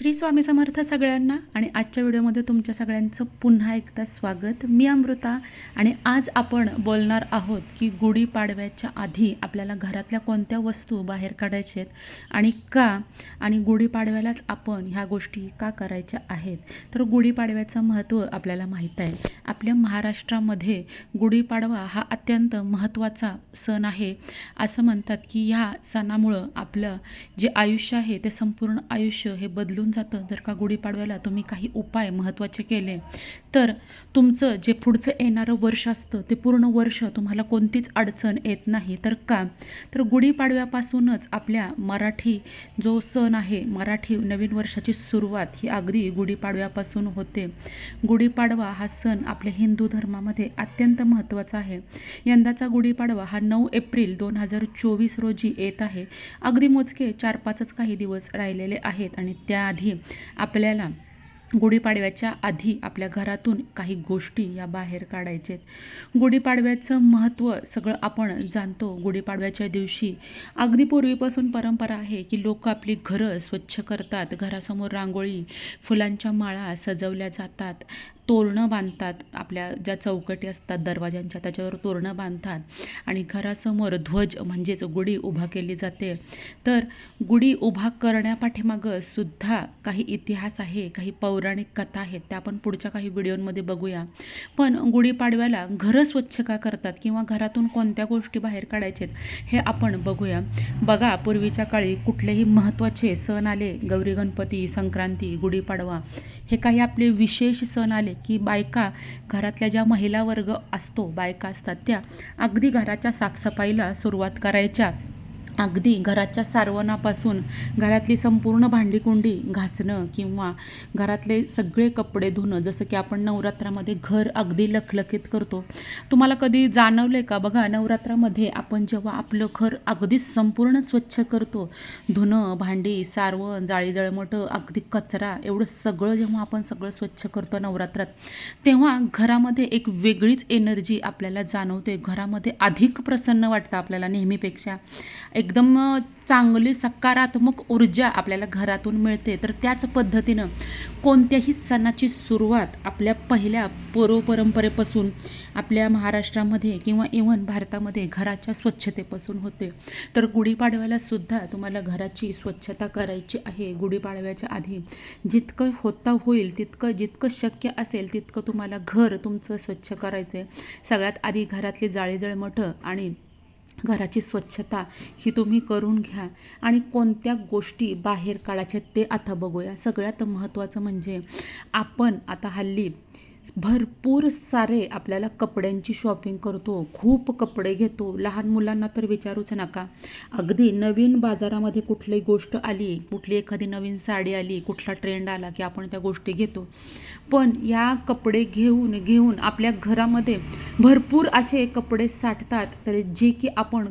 श्री स्वामी समर्थ सगळ्यांना आणि आजच्या व्हिडिओमध्ये तुमच्या सगळ्यांचं पुन्हा एकदा स्वागत. मी अमृता आणि आज आपण बोलणार आहोत की गुढीपाडव्याच्या आधी आपल्याला घरातल्या कोणत्या वस्तू बाहेर काढायच्या आहेत आणि का आणि गुढीपाडव्यालाच आपण ह्या गोष्टी का करायच्या आहेत? तर गुढीपाडव्याचं महत्त्व आपल्याला माहीत आहे. आपल्या महाराष्ट्रामध्ये गुढीपाडवा हा अत्यंत महत्त्वाचा सण आहे. असं म्हणतात की ह्या सणामुळं आपलं जे आयुष्य आहे ते संपूर्ण आयुष्य हे बदलून जातं. जर का गुढीपाडव्याला तुम्ही काही उपाय महत्त्वाचे केले तर तुमचं जे पुढचं येणारं वर्ष असतं ते पूर्ण वर्ष तुम्हाला कोणतीच अडचण येत नाही. तर का? तर गुढीपाडव्यापासूनच आपल्या मराठी जो सण आहे मराठी नवीन वर्षाची सुरुवात ही अगदी गुढीपाडव्यापासून होते. गुढीपाडवा हा सण आपल्या हिंदू धर्मामध्ये अत्यंत महत्त्वाचा आहे. यंदाचा गुढीपाडवा हा नऊ एप्रिल दोन हजार चोवीस रोजी येत आहे. अगदी मोजके चार पाचच काही दिवस राहिलेले आहेत आणि त्याआधी आधी आपल्याला गुढीपाडव्याच्या आधी आपल्या घरातून काही गोष्टी या बाहेर काढायचे आहेत. गुढीपाडव्याचं महत्त्व सगळं आपण जाणतो. गुढीपाडव्याच्या दिवशी अगदी पूर्वीपासून परंपरा आहे की लोक आपली घरं स्वच्छ करतात. घरासमोर रांगोळी फुलांच्या माळा सजवल्या जातात. तोरणं बांधतात आपल्या ज्या चौकटी असतात दरवाज्यांच्या त्याच्यावर तोरणं बांधतात आणि घरासमोर ध्वज म्हणजेच गुढी उभा केली जाते. तर गुढी उभा करण्यापाठीमागं सुद्धा काही इतिहास आहे काही पौराणिक कथा आहेत त्या आपण पुढच्या काही व्हिडिओमध्ये बघूया. पण गुढीपाडव्याला घरं स्वच्छ का करतात किंवा घरातून कोणत्या गोष्टी बाहेर काढायचे हे आपण बघूया. बघा पूर्वीच्या काळी कुठलेही महत्त्वाचे सण आले गौरी गणपती संक्रांती गुढीपाडवा हे काही आपले विशेष सण आले की बायका घरातल्या ज्या महिला वर्ग असतो बायका असतात त्या अगदी घराच्या साफसफाईला सुरुवात करायच्या. अगदी घराच्या सारवणापासून घरातली संपूर्ण भांडीकुंडी घासणं किंवा घरातले सगळे कपडे धुणं जसं की आपण नवरात्रामध्ये घर अगदी लखलखीत करतो. तुम्हाला कधी जाणवलं आहे का? बघा नवरात्रामध्ये आपण जेव्हा आपलं घर अगदी संपूर्ण स्वच्छ करतो धुणं भांडी सारवण जाळी जळमटं अगदी कचरा एवढं सगळं जेव्हा आपण सगळं स्वच्छ करतो नवरात्रात तेव्हा घरामध्ये एक वेगळीच एनर्जी आपल्याला जाणवते. घरामध्ये अधिक प्रसन्न वाटतं आपल्याला नेहमीपेक्षा. एक एकदम चांगली सकारात्मक ऊर्जा आपल्याला घरातून मिळते. तर त्याच पद्धतीनं कोणत्याही सणाची सुरुवात आपल्या पहिल्या पूर्वपरंपरेपासून आपल्या महाराष्ट्रामध्ये किंवा इवन भारतामध्ये घराच्या स्वच्छतेपासून होते. तर गुढीपाडव्याला सुद्धा तुम्हाला घराची स्वच्छता करायची आहे. गुढीपाडव्याच्या आधी जितकं होता होईल तितकं जितकं शक्य असेल तितकं तुम्हाला घर तुमचं स्वच्छ करायचं आहे सगळ्यात आधी घरातली जाळीजळ मठं आणि घराची स्वच्छता ही तुम्ही करून घ्या. आणि कोणत्या गोष्टी बाहेर काढायच्या ते आता बघूया. सगळ्यात महत्त्वाचं म्हणजे आपण आता हल्ली भरपूर सारे आपल्याला कपड्यांची शॉपिंग करतो खूप कपडे घेतो. लहान मुलांना तर विचारूच नका. अगदी नवीन बाजारामध्ये कुठली गोष्ट आली कुठली एखादी नवीन साडी आली कुठला ट्रेंड आला की आपण त्या गोष्टी घेतो. पण या कपडे घेऊन घेऊन आपल्या घरामध्ये भरपूर असे कपडे साठतात तर जे की आपण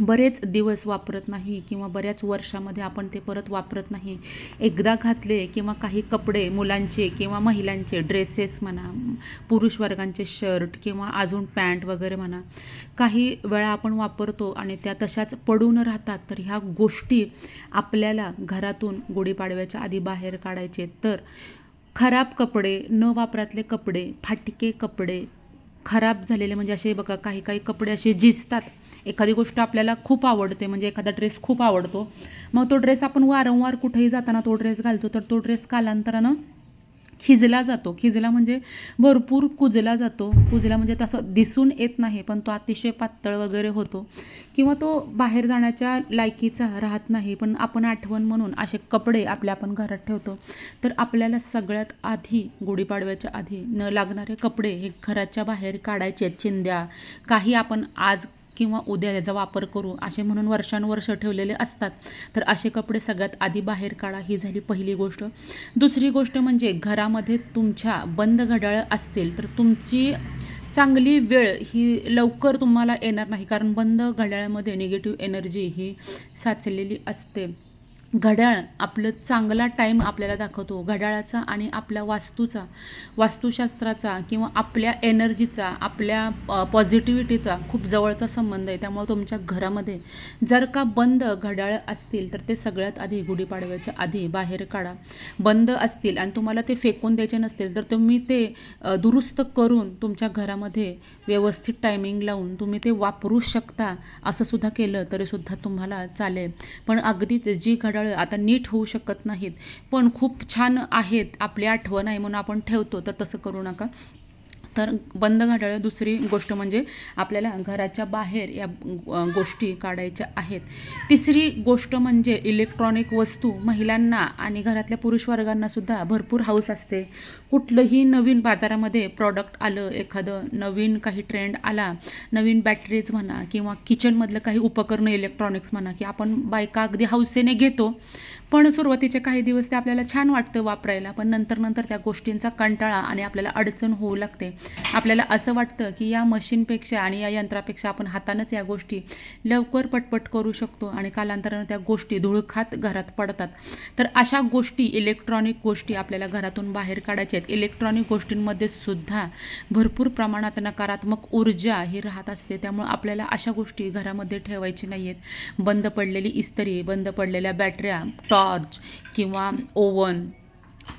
बरेच दिवस वापरत नाही किंवा बऱ्याच वर्षामध्ये आपण ते परत वापरत नाही. एकदा घातले किंवा काही कपडे मुलांचे किंवा महिलांचे ड्रेसेस म्हणा पुरुष वर्गांचे शर्ट किंवा अजून पॅन्ट वगैरे म्हणा काही वेळा आपण वापरतो आणि त्या तशाच पडून राहतात. तर ह्या गोष्टी आपल्याला घरातून गुढीपाडव्याच्या आधी बाहेर काढायचे. तर खराब कपडे न वापरातले कपडे फाटके कपडे खराब झालेले म्हणजे असे बघा काही काही कपडे असे झिजतात. एखादी गोष्ट आपल्याला खूप आवडते म्हणजे एखादा ड्रेस खूप आवडतो मग तो ड्रेस आपण वारंवार कुठेही जाताना तो ड्रेस घालतो तर तो ड्रेस कालांतरानं खिजला जातो. खिजला म्हणजे भरपूर कुजला जातो. कुजला म्हणजे तसं दिसून येत नाही पण तो अतिशय पातळ वगैरे होतो. किंवा तो बाहेर जाण्याच्या लायकीचा राहत नाही पण आपण आठवण म्हणून असे कपडे आपल्या आपण घरात ठेवतो तर आपल्याला सगळ्यात आधी गुढीपाडव्याच्या आधी न लागणारे कपडे हे घराच्या बाहेर काढायचे आहेत चिंध्या. काही आपण आज किंवा उद्या याचा वापर करू असे म्हणून वर्षानुवर्ष ठेवलेले असतात. तर असे कपडे सगळ्यात आधी बाहेर काढा ही झाली पहिली गोष्ट. दुसरी गोष्ट म्हणजे घरामध्ये तुमच्या बंद घड्याळ असतील तर तुमची चांगली वेळ ही लवकर तुम्हाला येणार नाही कारण बंद घड्याळामध्ये निगेटिव्ह एनर्जी ही साचलेली असते. घड्याळ आपलं चांगला टाईम आपल्याला दाखवतो. घड्याळाचा आणि आपल्या वास्तूचा वास्तुशास्त्राचा किंवा आपल्या एनर्जीचा आपल्या पॉझिटिव्हिटीचा खूप जवळचा संबंध आहे. त्यामुळे तुमच्या घरामध्ये जर का बंद घड्याळ असतील तर ते सगळ्यात आधी गुढीपाडव्याच्या आधी बाहेर काढा. बंद असतील आणि तुम्हाला ते फेकून द्यायचे नसतील तर तुम्ही ते दुरुस्त करून तुमच्या घरामध्ये व्यवस्थित टायमिंग लावून तुम्ही ते वापरू शकता. असं सुद्धा केलं तरीसुद्धा तुम्हाला चालेल. पण अगदीच जी घड्याळ आता नीट होऊ शकत नाहीत. पण खूप छान आहेत आपली आठवण आहे म्हणून आपण ठेवतो तर तसं करू नका. तर बंद घड्याळं दुसरी गोष्ट म्हणजे आपल्याला घराच्या बाहेर या गोष्टी काढायच्या आहेत. तिसरी गोष्ट म्हणजे इलेक्ट्रॉनिक वस्तू महिलांना आणि घरातल्या पुरुष वर्गांना सुद्धा भरपूर हाऊस असते. कुठलंही नवीन बाजारामध्ये प्रॉडक्ट आलं एखादं नवीन काही ट्रेंड आला नवीन बॅटरीज म्हणा किंवा किचनमधलं काही उपकरणं इलेक्ट्रॉनिक्स म्हणा की आपण बायका अगदी हौसेने घेतो पण सुरुवातीचे काही दिवस ते आपल्याला छान वाटतं वापरायला पण नंतर नंतर त्या गोष्टींचा कंटाळा आणि आपल्याला अडचण होऊ लागते. आपल्याला असं वाटतं की या मशीनपेक्षा आणि या यंत्रापेक्षा आपण हातानंच या गोष्टी लवकर पटपट करू शकतो आणि कालांतरानं त्या गोष्टी धुळखात घरात पडतात. तर अशा गोष्टी इलेक्ट्रॉनिक गोष्टी आपल्याला घरातून बाहेर काढायच्या आहेत. इलेक्ट्रॉनिक गोष्टींमध्ये सुद्धा भरपूर प्रमाणात नकारात्मक ऊर्जा ही राहत असते. त्यामुळे आपल्याला अशा गोष्टी घरामध्ये ठेवायची नाही आहेत बंद पडलेली इस्त्री बंद पडलेल्या बॅटऱ्या टॉप टॉर्च किंवा ओवन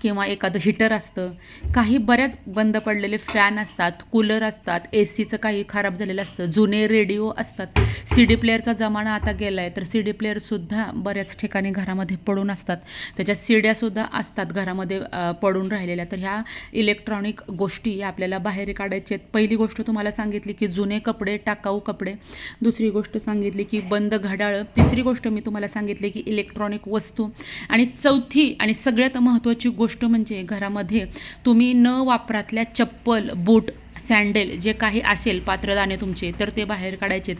किंवा एखादं हिटर असतं काही बऱ्याच बंद पडलेले फॅन असतात कूलर असतात ए सीचं काही खराब झालेलं असतं जुने रेडिओ असतात. सी डी प्लेअरचा जमाना आता गेला आहे तर सी डी प्लेअरसुद्धा बऱ्याच ठिकाणी घरामध्ये पडून असतात. त्याच्या सीड्यासुद्धा असतात घरामध्ये पडून राहिलेल्या. तर ह्या इलेक्ट्रॉनिक गोष्टी या आपल्याला बाहेर काढायच्या आहेत. पहिली गोष्ट तुम्हाला सांगितली की जुने कपडे टाकाऊ कपडे. दुसरी गोष्ट सांगितली की बंद घडाळं तिसरी गोष्ट मी तुम्हाला सांगितली की इलेक्ट्रॉनिक वस्तू. आणि चौथी आणि सगळ्यात महत्त्वाची गोष्ट म्हणजे घरामध्ये तुम्ही न वापरातल्या चप्पल बूट सँडेल जे काही असेल पात्रदाणे तुमचे तर ते बाहेर काढायचे.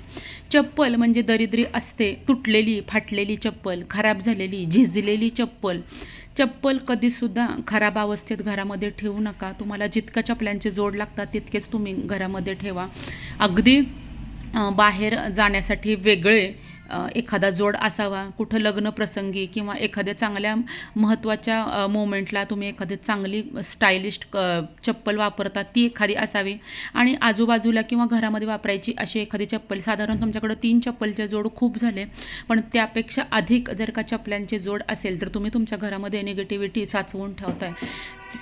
चप्पल म्हणजे दरिद्री असते तुटलेली फाटलेली चप्पल खराब झालेली झिजलेली चप्पल. चप्पल कधीसुद्धा खराब अवस्थेत घरामध्ये ठेवू नका. तुम्हाला जितक्या चपल्यांचे जोड लागतात तितकेच तुम्ही घरामध्ये ठेवा. अगदी बाहेर जाण्यासाठी वेगळे एखादा जोड असावा कुठं लग्न प्रसंगी किंवा एखाद्या चांगल्या महत्त्वाच्या मोमेंटला तुम्ही एखादी चांगली स्टायलिश चप्पल वापरता ती एखादी असावी. आणि आजूबाजूला किंवा घरामध्ये वापरायची अशी एखादी चप्पल साधारण तुमच्याकडं तीन चप्पलचे जोड खूप झाले पण त्यापेक्षा अधिक जर का चपल्यांचे जोड असेल तर तुम्ही तुमच्या घरामध्ये निगेटिव्हिटी साचवून ठेवताय.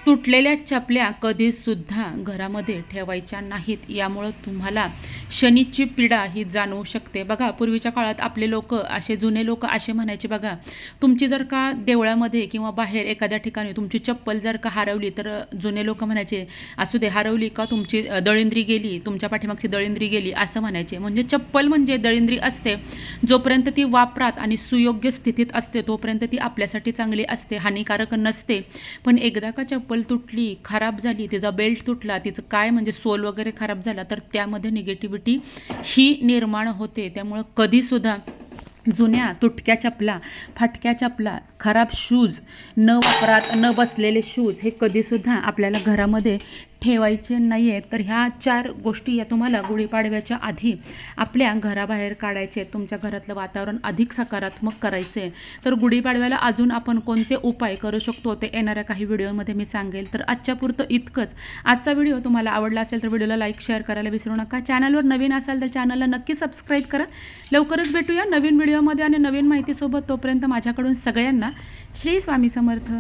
तुटलेल्या चपल्या कधीसुद्धा घरामध्ये ठेवायच्या नाहीत. यामुळं तुम्हाला शनीची पीडा ही जाणवू शकते. बघा पूर्वीच्या काळात आपले लोक असे जुने लोक असे म्हणायचे बघा तुमची जर का देवळामध्ये किंवा बाहेर एखाद्या ठिकाणी तुमची चप्पल जर का हरवली तर जुने लोक म्हणायचे असू दे हरवली का तुमची दळिंद्री गेली तुमच्या पाठीमागची दळिंद्री गेली असं म्हणायचे. म्हणजे चप्पल म्हणजे दळिंद्री असते. जोपर्यंत ती वापरात आणि सुयोग्य स्थितीत असते तोपर्यंत ती आपल्यासाठी चांगली असते हानिकारक नसते. पण एकदा का चप्पल तुटली खराब झाली तिचा बेल्ट तुटला तिचं काय म्हणजे सोल वगैरे खराब झाला तर त्यामध्ये निगेटिव्हिटी ही निर्माण होते. त्यामुळं कधीसुद्धा जुन्या तुटक्या चपला फाटक्या चपला खराब शूज न वापरात न बसलेले शूज हे कधीसुद्धा आपल्याला घरामध्ये ठेवायचे नाही आहेत तर ह्या चार गोष्टी या तुम्हाला गुढीपाडव्याच्या आधी आपल्या घराबाहेर काढायचे आहेत तुमच्या घरातलं वातावरण अधिक सकारात्मक करायचे. आहे. तर गुढीपाडव्याला अजून आपण कोणते उपाय करू शकतो ते येणाऱ्या काही व्हिडिओमध्ये मी सांगेल. तर आजच्यापुरतं इतकंच. आजचा व्हिडिओ तुम्हाला आवडला असेल तर व्हिडिओला लाईक शेअर करायला विसरू नका. चॅनलवर नवीन असाल तर चॅनलला नक्की सबस्क्राईब करा. लवकरच भेटूया नवीन व्हिडिओमध्ये आणि नवीन माहितीसोबत. तोपर्यंत माझ्याकडून सगळ्यांना श्री स्वामी समर्थ.